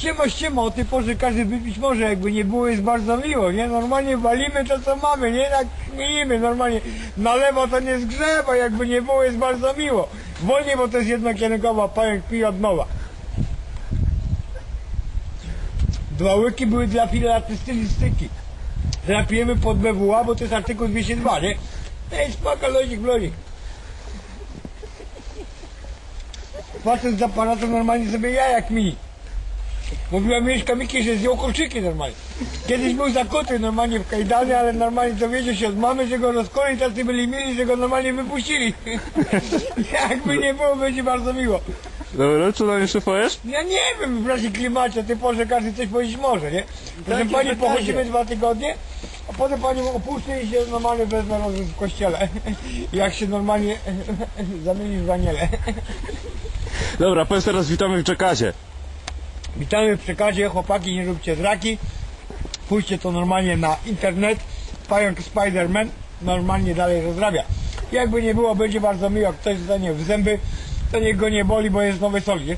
Siema, o tej porze każdy wypić może, jakby nie było jest bardzo miło, nie? Normalnie walimy to co mamy, nie? Tak śmiejemy, normalnie na lewo to nie zgrzewa, jakby nie było jest bardzo miło. Wolniej, bo to jest jednokierunkowa, pająk pije od nowa. Dwa łyki były dla filatystyki. Teraz pijemy pod BWA, bo to jest artykuł 202, nie? Ej, spoko, lozik, lozik. Facet z aparatem normalnie sobie jaja kmini. Mówiła Mieszka Miki, że zjął kolczyki normalnie. Kiedyś był zakuty normalnie w kajdany, ale normalnie dowiedział się od mamy, że go rozkoli, tacy byli mili, że go normalnie wypuścili. Jakby nie było, będzie bardzo miło. Dobra, co tam jeszcze powiesz? Ja nie wiem w razie klimacie, ty porze każdy coś powiedzieć może, nie? Proszę Takie pani, pytanie. pochodzimy dwa tygodnie, a potem pani opuszczę i się normalnie wezmę razem w kościele. Jak się normalnie zamienisz w aniele. Dobra, powiedz teraz witamy w Czekazie. Witamy w przekazie, chłopaki, nie róbcie zraki. Pójdźcie to normalnie na internet. Pająk Spider-Man normalnie dalej rozrabia. Jakby nie było, będzie bardzo miło, ktoś zostanie w zęby, to niech go nie boli, bo jest nowy soli, nie?